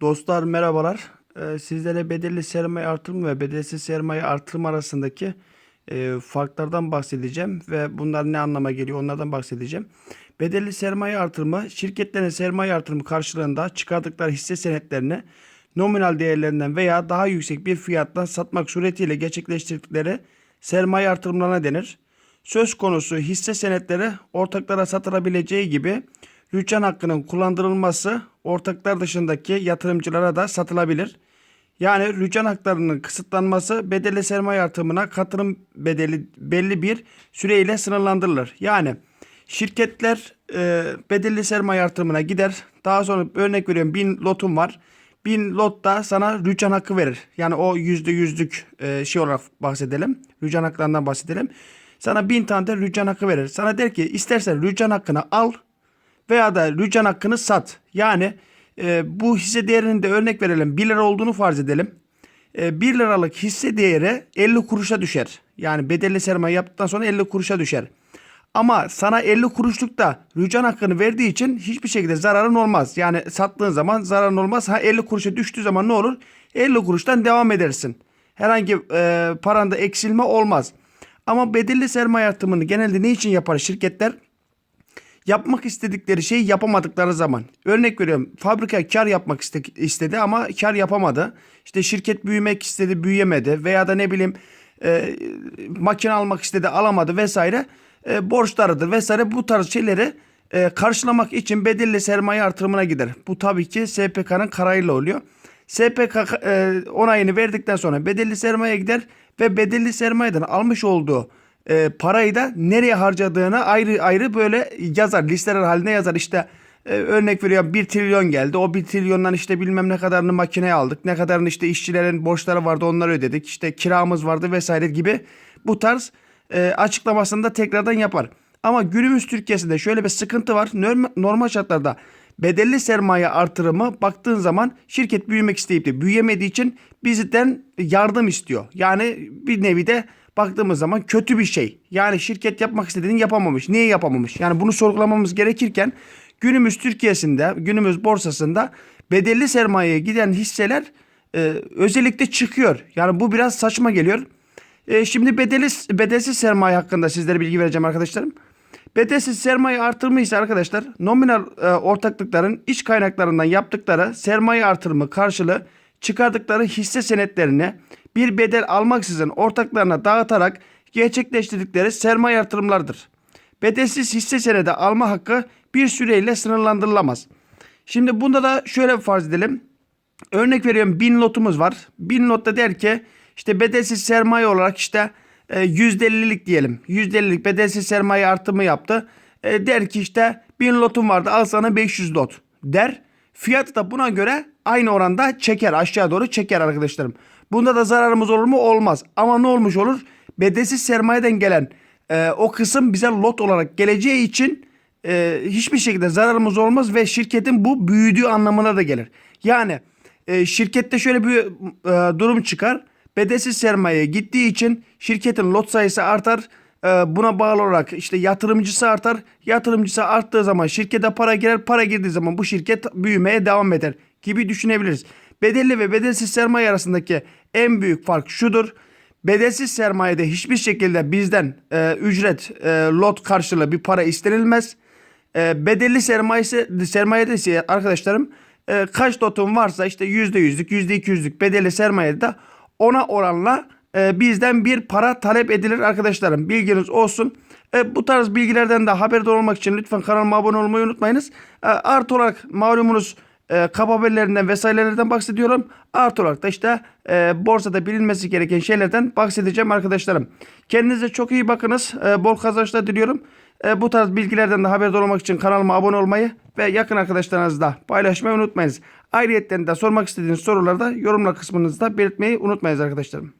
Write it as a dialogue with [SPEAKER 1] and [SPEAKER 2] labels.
[SPEAKER 1] Dostlar merhabalar. Ee, sizlere bedelli sermaye artırımı ve bedelsiz sermaye artırımı arasındaki e, farklardan bahsedeceğim ve bunlar ne anlama geliyor onlardan bahsedeceğim. Bedelli sermaye artırımı şirketlerin sermaye artırımı karşılığında çıkardıkları hisse senetlerini nominal değerlerinden veya daha yüksek bir fiyattan satmak suretiyle gerçekleştirdikleri sermaye artırımlarına denir. Söz konusu hisse senetleri ortaklara satılabileceği gibi rüçhan hakkının kullandırılması ortaklar dışındaki yatırımcılara da satılabilir. Yani rüçhan haklarının kısıtlanması bedelli sermaye artırımına katılım bedeli belli bir süreyle sınırlandırılır. Yani şirketler e, bedelli sermaye artırımına gider. Daha sonra örnek veriyorum 1000 lotum var. 1000 lotta sana rüçhan hakkı verir. Yani o yüzde yüzlük e, şey olarak bahsedelim. Rüçhan haklarından bahsedelim. Sana 1000 tane de rüçhan hakkı verir. Sana der ki istersen rüçhan hakkını al veya da rüçhan hakkını sat. Yani e, bu hisse değerinin de örnek verelim 1 lira olduğunu farz edelim. E, 1 liralık hisse değeri 50 kuruşa düşer. Yani bedelli sermaye yaptıktan sonra 50 kuruşa düşer. Ama sana 50 kuruşluk da rücan hakkını verdiği için hiçbir şekilde zararın olmaz. Yani sattığın zaman zararın olmaz. Ha 50 kuruşa düştüğü zaman ne olur? 50 kuruştan devam edersin. Herhangi e, paranda eksilme olmaz. Ama bedelli sermaye artımını genelde ne için yapar şirketler? Yapmak istedikleri şeyi yapamadıkları zaman. Örnek veriyorum fabrika kar yapmak iste- istedi ama kar yapamadı. İşte şirket büyümek istedi büyüyemedi veya da ne bileyim e, makine almak istedi alamadı vesaire. E, borçlarıdır vesaire bu tarz şeyleri e, karşılamak için bedelli sermaye artırımına gider. Bu tabii ki SPK'nın kararıyla oluyor. SPK e, onayını verdikten sonra bedelli sermaye gider ve bedelli sermayeden almış olduğu e, parayı da nereye harcadığını ayrı ayrı böyle yazar. Listeler haline yazar. İşte e, örnek veriyorum 1 trilyon geldi. O 1 trilyondan işte bilmem ne kadarını makineye aldık. Ne kadarını işte işçilerin borçları vardı onları ödedik. İşte kiramız vardı vesaire gibi bu tarz e, açıklamasını da tekrardan yapar. Ama günümüz Türkiye'sinde şöyle bir sıkıntı var. Norm- Normal şartlarda bedelli sermaye artırımı baktığın zaman şirket büyümek isteyip de büyüyemediği için bizden yardım istiyor. Yani bir nevi de baktığımız zaman kötü bir şey. Yani şirket yapmak istediğini yapamamış. Niye yapamamış? Yani bunu sorgulamamız gerekirken günümüz Türkiye'sinde, günümüz borsasında bedelli sermayeye giden hisseler e, özellikle çıkıyor. Yani bu biraz saçma geliyor. E, şimdi bedeli, bedelsiz sermaye hakkında sizlere bilgi vereceğim arkadaşlarım. Bedelsiz sermaye artırımı ise arkadaşlar nominal e, ortaklıkların iç kaynaklarından yaptıkları sermaye artırımı karşılığı çıkardıkları hisse senetlerini bir bedel almaksızın ortaklarına dağıtarak gerçekleştirdikleri sermaye artırımlardır. Bedelsiz hisse senedi alma hakkı bir süreyle sınırlandırılamaz. Şimdi bunda da şöyle farz edelim. Örnek veriyorum 1000 lotumuz var. 1000 lotta der ki işte bedelsiz sermaye olarak işte e, %50'lik diyelim. %50'lik bedelsiz sermaye artımı yaptı. E, der ki işte 1000 lotum vardı al sana 500 lot der. Fiyatı da buna göre aynı oranda çeker aşağı doğru çeker arkadaşlarım. Bunda da zararımız olur mu? Olmaz. Ama ne olmuş olur? Bedelsiz sermayeden gelen e, o kısım bize lot olarak geleceği için e, hiçbir şekilde zararımız olmaz ve şirketin bu büyüdüğü anlamına da gelir. Yani e, şirkette şöyle bir e, durum çıkar. Bedelsiz sermaye gittiği için şirketin lot sayısı artar. E, buna bağlı olarak işte yatırımcısı artar. Yatırımcısı arttığı zaman şirkete para girer. Para girdiği zaman bu şirket büyümeye devam eder gibi düşünebiliriz. Bedelli ve bedelsiz sermaye arasındaki en büyük fark şudur. Bedelsiz sermayede hiçbir şekilde bizden e, ücret, e, lot karşılığı bir para istenilmez. E, bedelli sermayesi, sermayede ise arkadaşlarım e, kaç lotum varsa işte yüzde yüzlük, yüzde iki yüzlük bedelli sermayede ona oranla e, bizden bir para talep edilir arkadaşlarım. Bilginiz olsun. E, bu tarz bilgilerden de haberdar olmak için lütfen kanalıma abone olmayı unutmayınız. E, artı olarak malumunuz e, kap haberlerinden vesairelerden bahsediyorum. Artı olarak da işte e, borsada bilinmesi gereken şeylerden bahsedeceğim arkadaşlarım. Kendinize çok iyi bakınız. E, bol kazançlar diliyorum. E, bu tarz bilgilerden de haberdar olmak için kanalıma abone olmayı ve yakın arkadaşlarınızla paylaşmayı unutmayınız. Ayrıyetten de sormak istediğiniz soruları da yorumlar kısmınızda belirtmeyi unutmayınız arkadaşlarım.